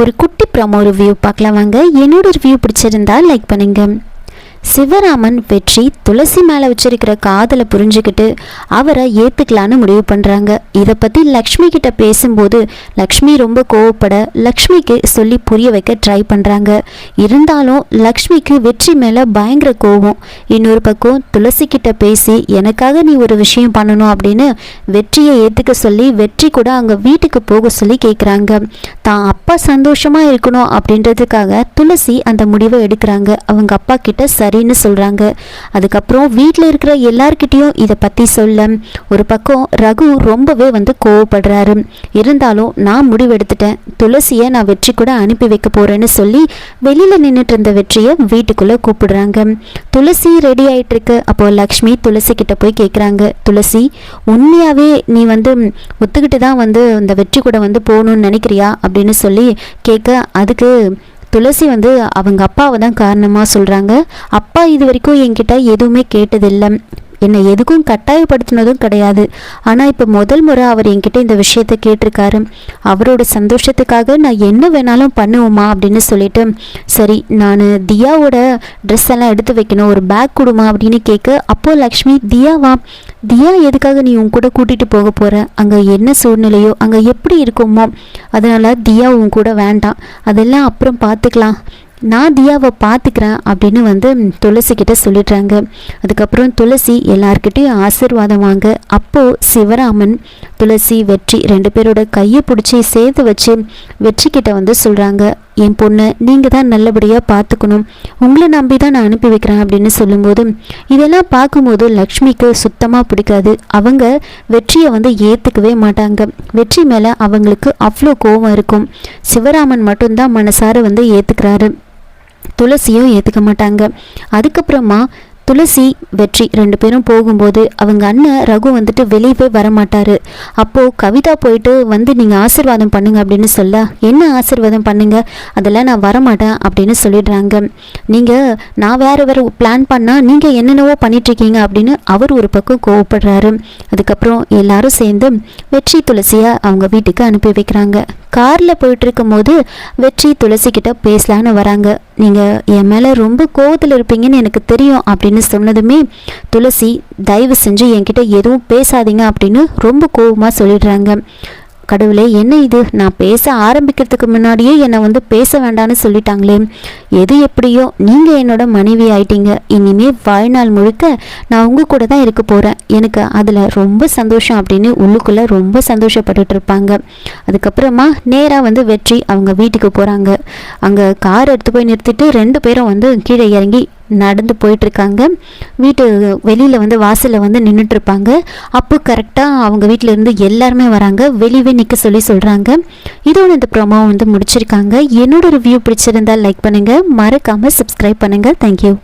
ஒரு குட்டி promo review பார்க்கலாம் வாங்க. என்னோட ரிவ்யூ பிடிச்சிருந்தா லைக் பண்ணுங்க. சிவராமன் வெற்றி துளசி மேலே வச்சிருக்கிற காதலை புரிஞ்சுக்கிட்டு அவரை ஏற்றுக்கலான்னு முடிவு பண்ணுறாங்க இதை பற்றி லக்ஷ்மி கிட்ட பேசும்போது லக்ஷ்மி ரொம்ப கோவப்பட லக்ஷ்மிக்கு சொல்லி புரிய வைக்க ட்ரை பண்ணுறாங்க இருந்தாலும் லக்ஷ்மிக்கு வெற்றி மேலே பயங்கர கோவம். இன்னொரு பக்கம் துளசி கிட்ட பேசி எனக்காக நீ ஒரு விஷயம் பண்ணணும் அப்படின்னு வெற்றியை ஏற்றுக்க சொல்லி வெற்றி கூட அங்கே வீட்டுக்கு போக சொல்லி கேட்குறாங்க தான் அப்பா சந்தோஷமாக இருக்கணும் அப்படின்றதுக்காக துளசி அந்த முடிவை எடுக்கிறாங்க. அவங்க அப்பா கிட்ட அப்படின்னு சொல்கிறாங்க அதுக்கப்புறம் வீட்டில் இருக்கிற எல்லார்கிட்டேயும் இதை பற்றி சொல்ல ஒரு பக்கம் ரகு ரொம்பவே வந்து கோவப்படுறாரு. இருந்தாலும் நான் முடிவெடுத்துட்டேன். துளசியை நான் வெற்றி கூட அனுப்பி வைக்க போகிறேன்னு சொல்லி வெளியில் நின்றுட்டு இருந்த வெற்றியை வீட்டுக்குள்ளே கூப்பிடுறாங்க. துளசி ரெடி ஆயிட்டு இருக்கு அப்போ லக்ஷ்மி துளசி கிட்ட போய் கேட்குறாங்க துளசி உண்மையாகவே நீ வந்து ஒத்துக்கிட்டு தான் வந்து இந்த வெற்றி கூட வந்து போகணும்னு நினைக்கிறியா? அப்படின்னு சொல்லி கேட்க அதுக்கு துளசி வந்து அவங்க அப்பாவை தான் காரணமாக சொல்கிறாங்க அப்பா இது வரைக்கும் என்கிட்ட எதுவுமே கேட்டதில்லை. என்னை எதுக்கும் கட்டாயப்படுத்தினதும் கிடையாது. ஆனால் இப்போ முதல் முறை அவர் என்கிட்ட இந்த விஷயத்தை கேட்டிருக்காரு. அவரோட சந்தோஷத்துக்காக நான் என்ன வேணாலும் பண்ணுவோமா அப்படின்னு சொல்லிட்டு சரி நான் தியாவோட ட்ரெஸ் எல்லாம் எடுத்து வைக்கணும் ஒரு பேக் கொடுமா அப்படின்னு கேட்க அப்போ லக்ஷ்மி தியாவா தியா எதுக்காக நீ உன் கூட கூட்டிகிட்டு போக போகிற அங்கே என்ன சூழ்நிலையோ அங்கே எப்படி இருக்குமோ? அதனால் தியா உன் கூட வேண்டாம். அதெல்லாம் அப்புறம் பார்த்துக்கலாம் நான் தியாவை பார்த்துக்கிறேன் அப்படின்னு வந்து துளசி கிட்ட சொல்லிடுறாங்க. அதுக்கப்புறம் துளசி எல்லார்கிட்டையும் ஆசிர்வாதம் வாங்க. அப்போது சிவராமன் துளசி வெற்றி ரெண்டு பேரோட கையை பிடிச்சி சேர்த்து வச்சு வெற்றி கிட்ட வந்து சொல்கிறாங்க என் பொண்ணை நீங்கள் தான் நல்லபடியாக பார்த்துக்கணும். உங்களை நம்பி தான் நான் அனுப்பி வைக்கிறேன் அப்படின்னு சொல்லும்போது இதெல்லாம் பார்க்கும்போது லக்ஷ்மிக்கு சுத்தமாக பிடிக்காது. அவங்க வெற்றியை வந்து ஏற்றுக்கவே மாட்டாங்க. வெற்றி மேலே அவங்களுக்கு அவ்வளோ கோபம் இருக்கும். சிவராமன் மட்டும்தான் மனசார வந்து ஏற்றுக்கிறாரு துளசியும் ஏற்றுக்க மாட்டாங்க. அதுக்கப்புறமா துளசி வெற்றி ரெண்டு பேரும் போகும்போது அவங்க அண்ணன் ரகு வந்துட்டு வெளியவே வரமாட்டாரு. அப்போது கவிதா போயிட்டு வந்து நீங்கள் ஆசிர்வாதம் பண்ணுங்க அப்படின்னு சொல்ல என்ன ஆசிர்வாதம் பண்ணுங்க? அதெல்லாம் நான் வரமாட்டேன் அப்படின்னு சொல்லிடுறாங்க. நீங்கள் நான் வேறு வேறு பிளான் பண்ணால் நீங்கள் என்னென்னவோ பண்ணிட்டுருக்கீங்க அப்படின்னு அவர் ஒரு பக்கம் கோவப்படுறாரு. அதுக்கப்புறம் எல்லாரும் சேர்ந்து வெற்றி துளசியை அவங்க வீட்டுக்கு அனுப்பி வைக்கிறாங்க. காரில் போயிட்டுருக்கும் போது வெற்றி துளசிக்கிட்ட பேசலான்னு வராங்க. நீங்கள் என் மேலே ரொம்ப கோவத்தில் இருப்பீங்கன்னு எனக்கு தெரியும் அப்படின்னு சொன்னதுமே துளசி தயவு செஞ்சு என்கிட்ட எதுவும் பேசாதீங்க அப்படின்னு ரொம்ப கோவமாக சொல்லிடுறாங்க. கடவுளே என்ன இது? நான் பேச ஆரம்பிக்கிறதுக்கு முன்னாடியே என்னை வந்து பேச வேண்டாம்னு சொல்லிட்டாங்களே. எது எப்படியோ நீங்கள் என்னோட மனைவி ஆயிட்டீங்க. இனிமே வாழ்நாள் முழுக்க நான் உங்கள் கூட தான் இருக்க போகிறேன் எனக்கு அதில் ரொம்ப சந்தோஷம் அப்படின்னு உள்ளுக்குள்ளே ரொம்ப சந்தோஷப்பட்டுட்டு இருப்பாங்க அதுக்கப்புறமா நேராக வந்து வெற்றி அவங்க வீட்டுக்கு போகிறாங்க அங்கே கார் எடுத்து போய் நிறுத்திட்டு ரெண்டு பேரும் வந்து கீழே இறங்கி நடந்து போயிட்டுருக்காங்க. வீட்டு வெளியில் வந்து வாசலில் வந்து நின்றுட்டுருப்பாங்க அப்போ கரெக்டாக அவங்க வீட்டில் இருந்து எல்லாருமே வராங்க. வெளியவே நிற்க சொல்லி சொல்கிறாங்க இதோட இந்த ப்ரோமோ வந்து முடிச்சிருக்காங்க. என்னோட ரிவ்யூ பிடிச்சிருந்தா லைக் பண்ணுங்கள் மறக்காமல் சப்ஸ்கிரைப் பண்ணுங்கள் தேங்க்யூ